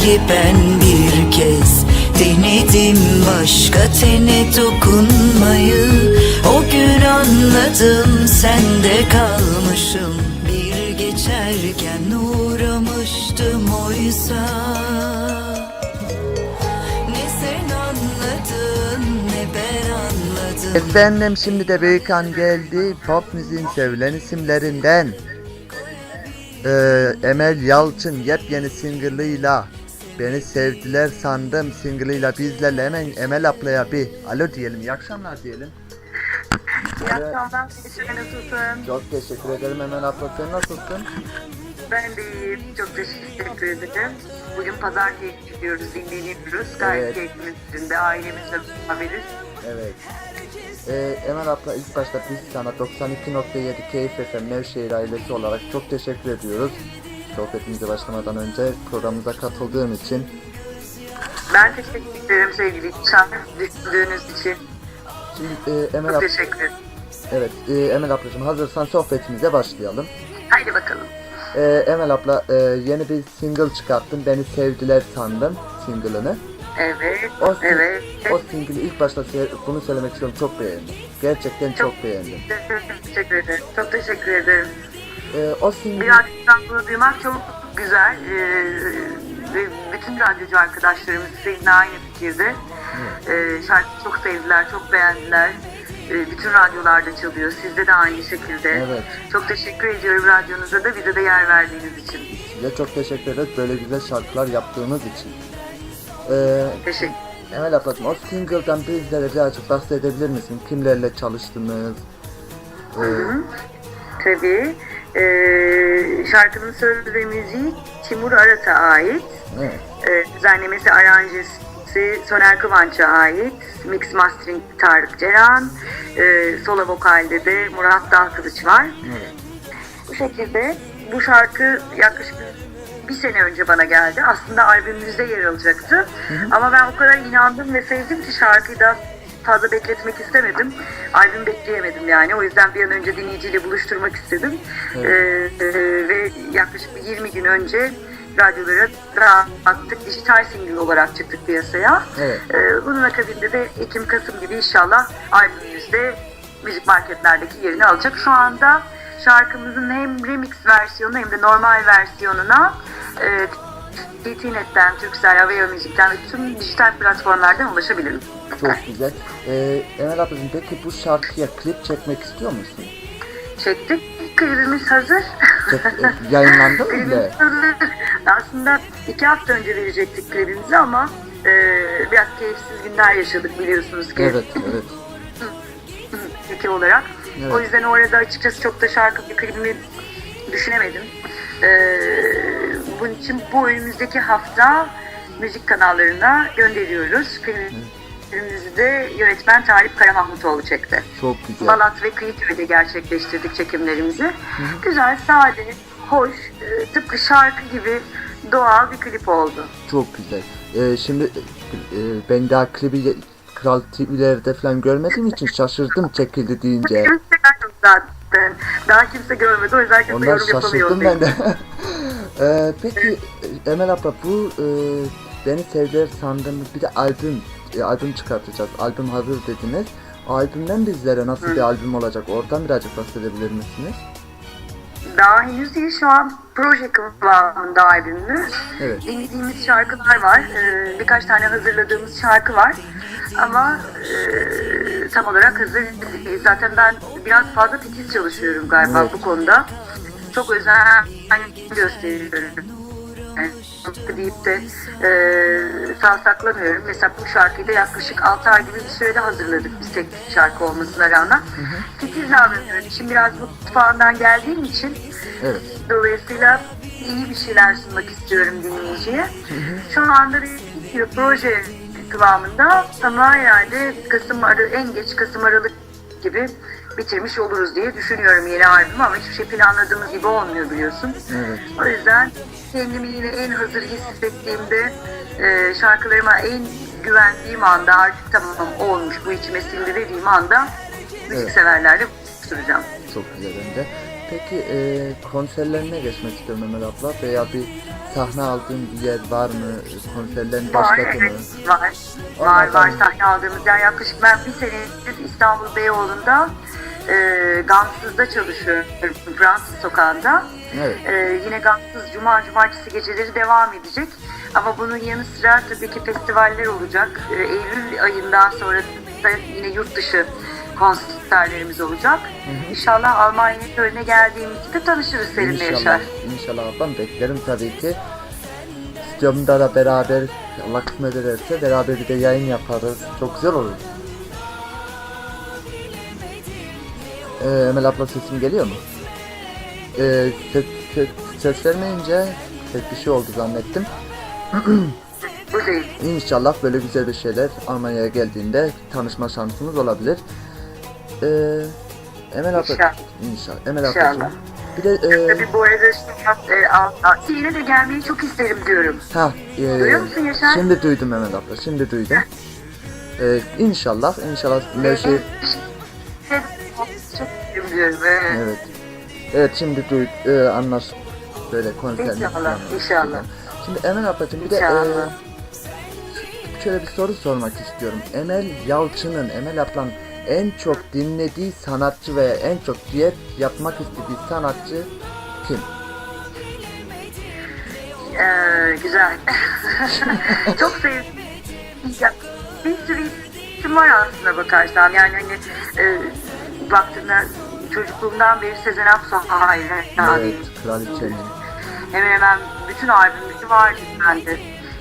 Deli ben bir kez Denedim başka tene dokunmayı O gün anladım sende kalmışım Bir geçerken uğramıştım oysa Ne sen anladın ne ben anladım Efendim şimdi de Büyükan geldi. Pop müziğin sevilen isimlerinden. Ee, Emel Yalçın yepyeni single'ıyla Beni Sevdiler Sandım single'ıyla bizlerle hemen Emel ablaya bir alo diyelim. İyi akşamlar diyelim. İyi akşamlar. Teşekkür? Çok teşekkür ederim Emel abla. Sen nasılsın? Ben de iyiyim. Çok teşekkür ederim. Bugün pazar keyfi çıkıyoruz, dinleniyoruz. Gayet Evet. keyfimiz içinde. Ailemizle beraberiz. Evet. Ee, Emel abla ilk başta biz sana 92.7 Keyif FM Nevşehir ailesi olarak çok teşekkür ediyoruz. Sohbetimize başlamadan önce programımıza katıldığın için Ben teşekkür ederim sevgili İlçan. Düşündüğünüz için. Şimdi e, Emel, Çok teşekkür ederim. evet, e, Emel ablacığım hazırsan sohbetimize başlayalım. Haydi bakalım. E, Emel abla e, yeni bir single çıkarttın. Beni sevdiler sandım single'ını. Evet. O, evet. o single'ı ilk başta bunu söylemek istiyorum çok beğendim. Gerçekten çok, beğendim. teşekkür ederim. Çok teşekkür ederim. E, o single Bir radyodan bunu duymak çok güzel. Ee, ve bütün radyocu arkadaşlarımız seninle aynı fikirde. Ee, şarkıyı çok sevdiler, çok beğendiler. Ee, bütün radyolarda çalıyor. Sizde de aynı şekilde. Evet. Çok teşekkür ediyorum radyonuza da bize de yer verdiğiniz için. size çok teşekkür ederiz böyle güzel şarkılar yaptığınız için. E, Teşekkür Emel ablacığım o single'dan bizlere birazcık bahsedebilir misin? Kimlerle çalıştınız? E, Tabii. Ee, şarkının söz ve müziği Timur Arat'a ait. evet. Ee, düzenlemesi aranjesi Soner Kıvanç'a ait. Mix Mastering Tarık Ceren. Ee, solo vokalde de Murat Dalkılıç var. evet. Bu şekilde bu şarkı yaklaşık bir sene önce bana geldi. Aslında albümümüzde yer alacaktı. Ama ben o kadar inandım ve sevdim ki şarkıyı da fazla bekletmek istemedim. Albüm bekleyemedim yani. O yüzden bir an önce dinleyiciyle buluşturmak istedim. Ee, e, ve yaklaşık bir 20 gün önce radyolara attık. Dijital single olarak çıktık piyasaya. Evet. Ee, bunun akabinde de Ekim-Kasım gibi inşallah albümümüzde müzik marketlerdeki yerini alacak. Şu anda şarkımızın hem remix versiyonu hem de normal versiyonuna e, TTNet'ten, Turkcell, Aveo Müzik'ten ve tüm dijital platformlardan ulaşabilirim. Çok güzel. Ee, Emel ablacığım peki bu şarkıya klip çekmek istiyor musun? Çektik. Klibimiz hazır. Çek, e, yayınlandı mı bile? Hazır. Aslında iki hafta önce verecektik klibimizi ama e, biraz keyifsiz günler yaşadık biliyorsunuz ki. Evet, evet. ülke olarak. Evet. O yüzden orada açıkçası çok da şarkı bir klibimi düşünemedim. Ee, bunun için bu önümüzdeki hafta müzik kanallarına gönderiyoruz. Klibimizi de yönetmen Tarık Karamahmutoğlu çekti. Çok güzel. Balat ve Kıyıköy'de gerçekleştirdik çekimlerimizi. Güzel, sade, hoş, e, tıpkı şarkı gibi doğal bir klip oldu. Çok güzel. Ee, şimdi e, ben daha klibi Kral TV'lerde falan görmediğim için şaşırdım çekildi deyince. Daha kimse görmedi. O yüzden kimse Ondan yorum yapamıyor. şaşırdım ben de. Ee, peki Emel abla bu e, Beni Sevdiler Sandım bir de albüm e, albüm çıkartacağız. Albüm hazır dediniz. Albümden bizlere nasıl bir albüm olacak? Oradan birazcık bahsedebilir misiniz? Daha henüz değil şu an proje kıvamında albümümüz. Evet. Dinlediğimiz şarkılar var. Ee, birkaç tane hazırladığımız şarkı var. Ama e, tam olarak hazır değil. Zaten ben biraz fazla titiz çalışıyorum galiba Evet. bu konuda. Çok özen gösteriyorum. Yani, deyip de e, savsaklamıyorum. Mesela bu şarkıyı da yaklaşık 6 ay gibi bir sürede hazırladık biz tek şarkı olmasına rağmen. Titiz davranıyorum. Şimdi biraz mutfağından geldiğim için Evet. Dolayısıyla iyi bir şeyler sunmak istiyorum dinleyiciye. Şu anda bir proje kıvamında ama herhalde Kasım en geç Kasım Aralık gibi bitirmiş oluruz diye düşünüyorum yeni albüm ama hiçbir şey planladığımız gibi olmuyor biliyorsun. Evet. O yüzden kendimi yine en hazır hissettiğimde e, şarkılarıma en güvendiğim anda artık tamam olmuş bu içime sindi dediğim anda müzik Evet. severlerle buluşturacağım. Çok güzel hem de. Peki e, konserlerine geçmek istiyorum Emel abla veya bir sahne aldığın bir yer var mı? Konserlerin Var, başladı mı? evet, var. Var, Onlardan- var sahne aldığımız yer. Yaklaşık ben bir senedir İstanbul Beyoğlu'nda e, Gamsız'da çalışıyorum. Fransız sokağında. Evet. E, yine Gamsız Cuma, Cumartesi geceleri devam edecek. Ama bunun yanı sıra tabii ki festivaller olacak. E, Eylül ayından sonra da yine yurt dışı konserlerimiz olacak. İnşallah Almanya'ya önüne geldiğimizde tanışırız seninle Yaşar. İnşallah, inşallah ablam beklerim tabii ki. Stüdyomda da beraber Allah kısmet ederse beraber bir de yayın yaparız. Çok güzel olur. Ee, Emel abla sesim geliyor mu? Ee, ses, ses, ses vermeyince ses bir şey oldu zannettim. Buradayım. İnşallah böyle güzel bir şeyler Almanya'ya geldiğinde tanışma şansımız olabilir. Ee, Emel abla İnşallah. inşallah. Emel İnşallah. ablacığım. Bir de e, Tabii bu arada işte, e, al- al- de gelmeyi çok isterim diyorum. Ha, e, Duyuyor musun Yaşar? Şimdi duydum Mehmet abla, şimdi duydum. E, inşallah, inşallah her şey, Çok isterim diyorum. Evet. evet. Evet, şimdi duy, e, anlaş, böyle konser. İnşallah, inşallah. Şimdi Emel ablacığım bir de e, şöyle bir soru sormak istiyorum. Emel Yalçın'ın, Emel ablanın en çok dinlediği sanatçı ve en çok diyet yapmak istediği sanatçı kim? Ee, güzel. çok sevdim. Ya, bir sürü isim var aslında bakarsan. Yani hani e, baktığında çocukluğumdan beri Sezen Aksu hayır. Evet, kraliçenin. Hemen hemen bütün albümleri vardı bende.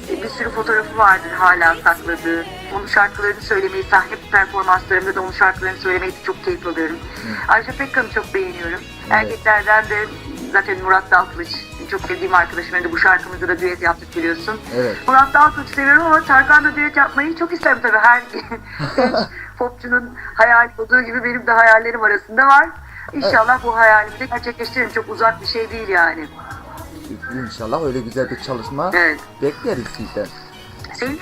E, Bir sürü fotoğrafı vardır hala sakladığı. Onun şarkılarını söylemeyi, sahne performanslarımda da onun şarkılarını söylemeyi çok keyif alıyorum. Ayrıca Pekkan'ı çok beğeniyorum. Erkeklerden de zaten Murat Dalkılıç. Çok sevdiğim arkadaşım. Hem de bu şarkımızda da düet yaptık biliyorsun. Evet. Murat Dalkılıç seviyorum ama Tarkan'la düet yapmayı çok isterim tabii. Her popçunun hayal olduğu gibi benim de hayallerim arasında var. İnşallah bu hayalimi de gerçekleştiririm. Çok uzak bir şey değil yani. İnşallah öyle güzel bir çalışma Evet. bekleriz sizden. Senin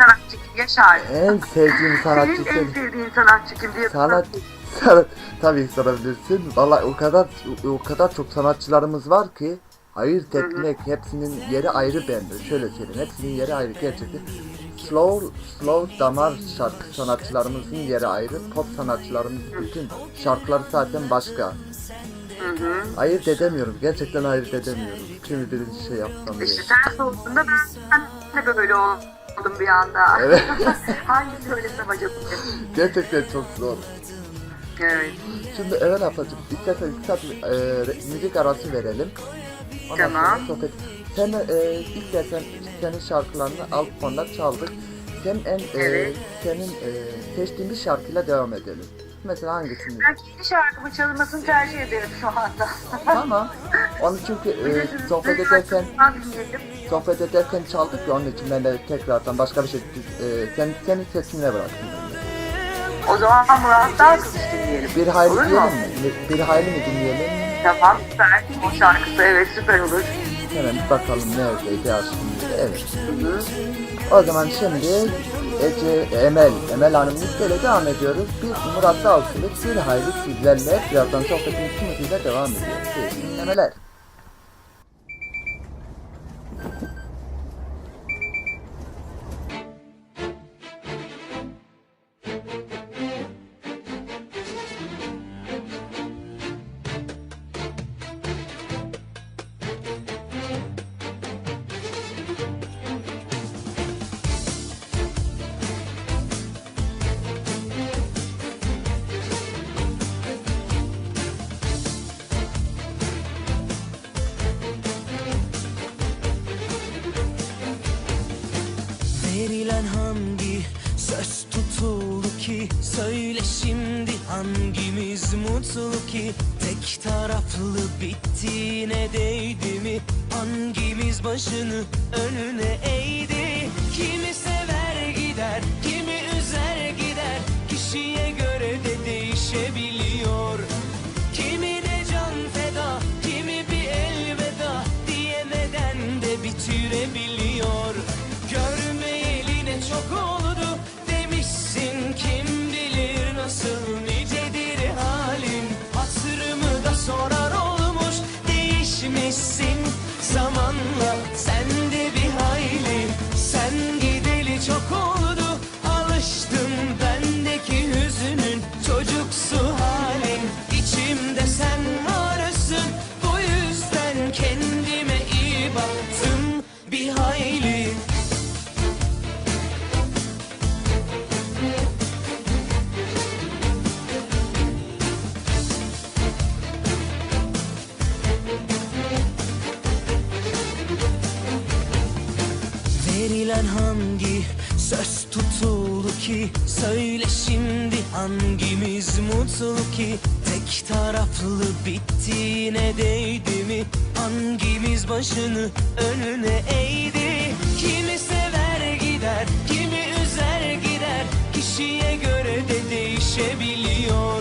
sanatçı kim Yaşar? En sevdiğim sanatçı Senin en senin. sevdiğin sanatçı kim diye Sanat, sanat tabii ki sorabilirsin. Vallahi o kadar o kadar çok sanatçılarımız var ki ayırt etmek hepsinin yeri ayrı bende. Şöyle söyleyeyim. Hepsinin yeri ayrı gerçekten. Slow slow damar şarkı sanatçılarımızın yeri ayrı. Pop sanatçılarımızın bütün şarkıları zaten başka. Ayırt edemiyorum. Gerçekten ayırt edemiyorum. Kimi bir şey yapsam diye. İşte sen sorduğunda ben, ben de böyle oldum bir anda. Evet. Hangi söylesem acaba? Gerçekten çok zor. Evet. Şimdi Eren ablacığım istersen kısa bir e, müzik arası verelim. Ondan Tamam. sonra sohbet. Sen e, istersen senin şarkılarını alt fonda çaldık. Sen en e, Evet. senin e, seçtiğin bir şarkıyla devam edelim. Mesela hangisini? Ben kendi şarkımı çalınmasını tercih ederim şu anda. tamam. Onu çünkü e, sohbet ederken dinleyelim. Sohbet ederken çaldık ya onun için ben de tekrardan başka bir şey e, sen senin seçimine bıraktım. O zaman Murat Dalkılıç dinleyelim. Bir hayli Olur mu? diyelim mi? Bir- Bir hayli mi dinleyelim? Tamam süper. O şarkısı evet süper olur. Hemen bir bakalım neredeydi aslında. Evet. O zaman şimdi Ece, Emel, Emel Hanım listeyle devam ediyoruz. Bir Murat Dalkılıç, bir hayli sizlerle birazdan sohbetimiz tüm hızıyla devam ediyor. Sevgili dinlemeler. Ki Tek taraflı bittiğine değdi mi? Hangimiz başını you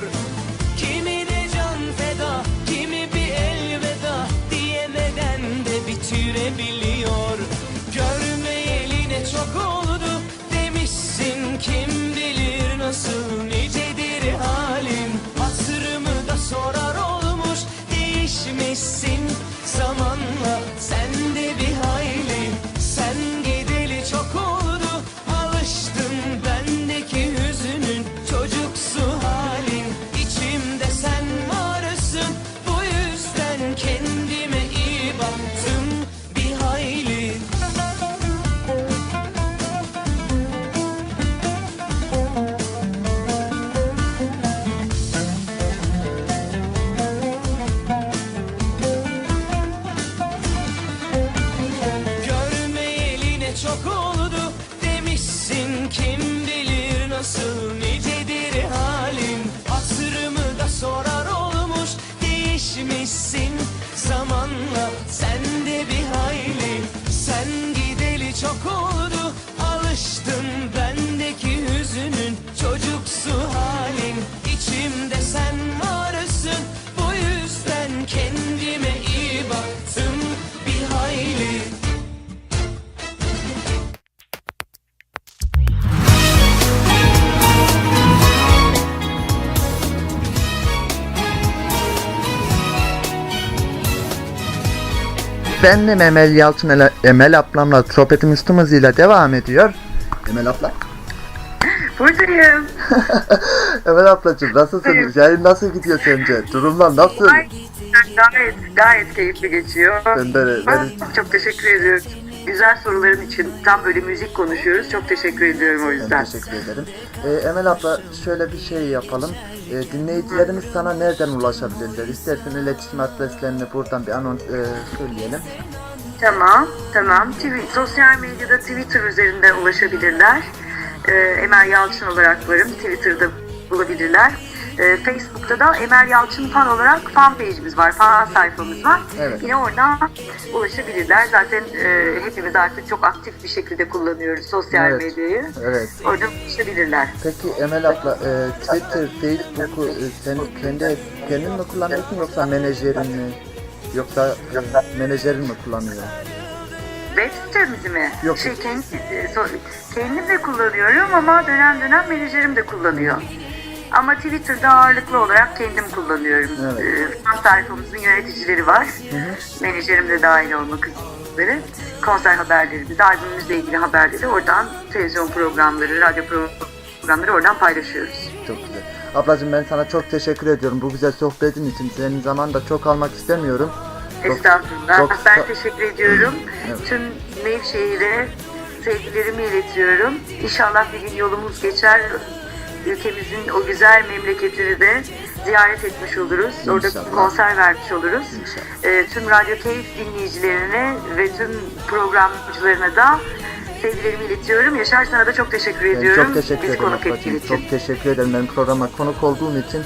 Benle Emel Yalçın ele- Emel ablamla sohbetimiz tüm hızıyla devam ediyor. Emel abla. Buradayım. Emel ablacığım nasılsınız? Yayın nasıl gidiyor sence? Durumlar nasıl? Ay, gayet, gayet keyifli geçiyor. Ben de- ben- Çok teşekkür ediyorum. Güzel soruların için tam böyle müzik konuşuyoruz. Çok teşekkür ediyorum o Ben yüzden. teşekkür ederim. Ee, Emel abla şöyle bir şey yapalım. Ee, dinleyicilerimiz sana nereden ulaşabilirler? İstersen iletişim adreslerini buradan bir anons e, söyleyelim. Tamam, tamam. TV, sosyal medyada Twitter üzerinden ulaşabilirler. Ee, Emel Yalçın olarak varım. Twitter'da bulabilirler. Ee, Facebook'ta da Emel Yalçın fan olarak fan page'imiz var, fan sayfamız var. Evet. Yine oradan ulaşabilirler. Zaten e, hepimiz artık çok aktif bir şekilde kullanıyoruz sosyal Evet. medyayı. Evet. Oradan ulaşabilirler. Peki Emel abla e, Twitter, Facebook'u e, sen kendi kendin mi kullanıyorsun yoksa menajerin mi? Yoksa e, menajerin mi kullanıyor? Web sitemizi mi? Yok. Şey, kendi, e, so- kendim de kullanıyorum ama dönem dönem menajerim de kullanıyor. Ama Twitter'da ağırlıklı olarak kendim kullanıyorum. Evet. Ee, fan sayfamızın yöneticileri var. Menajerim de dahil olmak üzere. Konser haberlerimizi, albümümüzle ilgili haberleri oradan televizyon programları, radyo programları oradan paylaşıyoruz. Çok güzel. Ablacığım ben sana çok teşekkür ediyorum bu güzel sohbetin için. Senin zaman da çok almak istemiyorum. Çok- Estağfurullah. çok- ben teşekkür ediyorum. Evet. Tüm Nevşehir'e sevgilerimi iletiyorum. İnşallah bir gün yolumuz geçer. Ülkemizin o güzel memleketini de ziyaret etmiş oluruz. Orada İnşallah. konser vermiş oluruz. Ee, tüm Radyo Keyif dinleyicilerine ve tüm programcılarına da sevgilerimi iletiyorum. Yaşar sana da çok teşekkür ediyorum. çok teşekkür Bizi ederim konuk ettiğin için. Çok teşekkür ederim benim programa konuk olduğun için.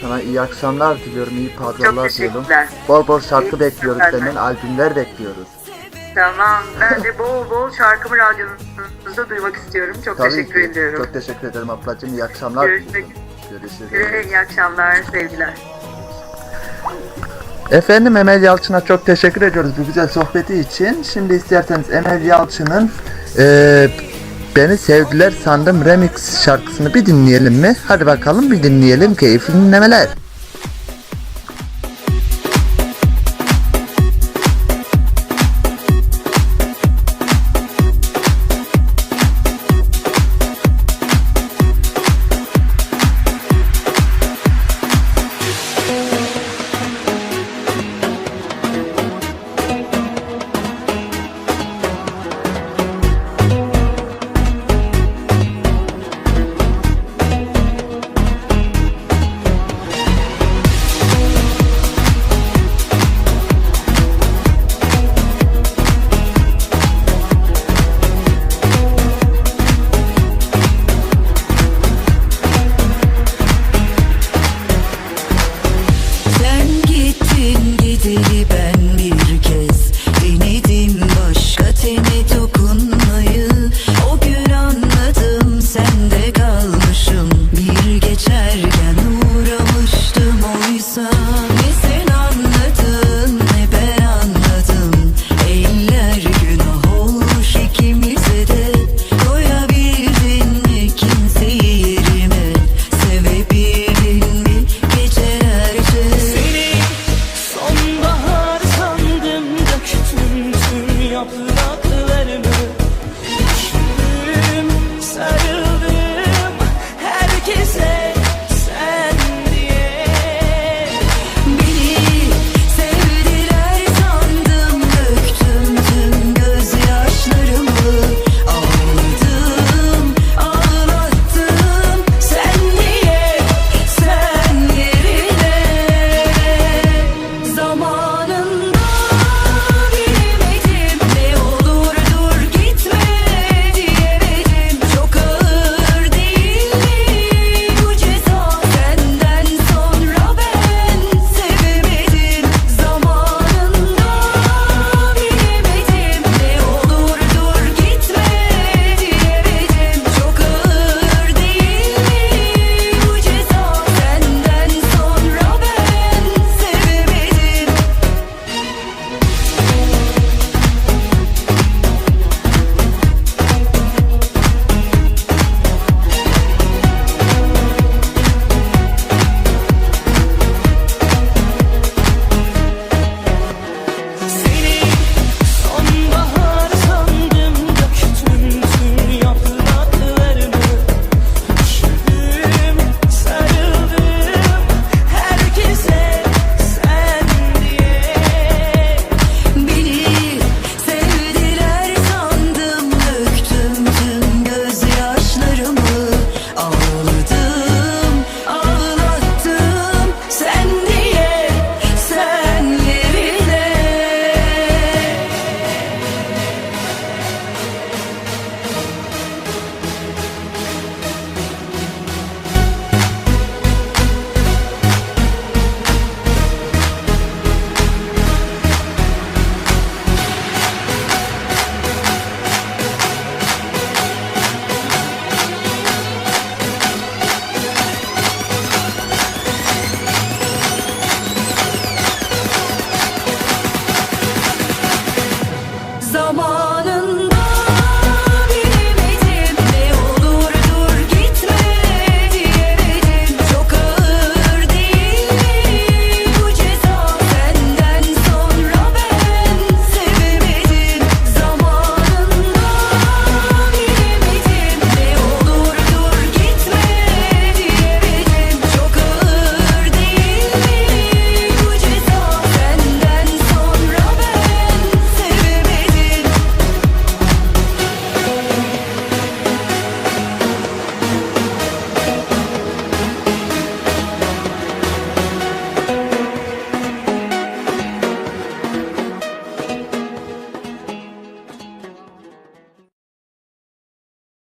Sana iyi akşamlar diliyorum, iyi pazarlar diliyorum. Bol bol şarkı İyi bekliyoruz senden, albümler bekliyoruz. Tamam. Ben de bol bol şarkımı radyonuzda duymak istiyorum. Çok Tabii teşekkür ki. ediyorum. Çok teşekkür ederim ablacığım, iyi akşamlar. Görüşmek Görüşürüz. üzere. İyi akşamlar, sevgiler. Efendim Emel Yalçın'a çok teşekkür ediyoruz bu güzel sohbeti için. Şimdi isterseniz Emel Yalçın'ın eee, Beni Sevdiler Sandım Remix şarkısını bir dinleyelim mi? Hadi bakalım bir dinleyelim. Keyifli dinlemeler.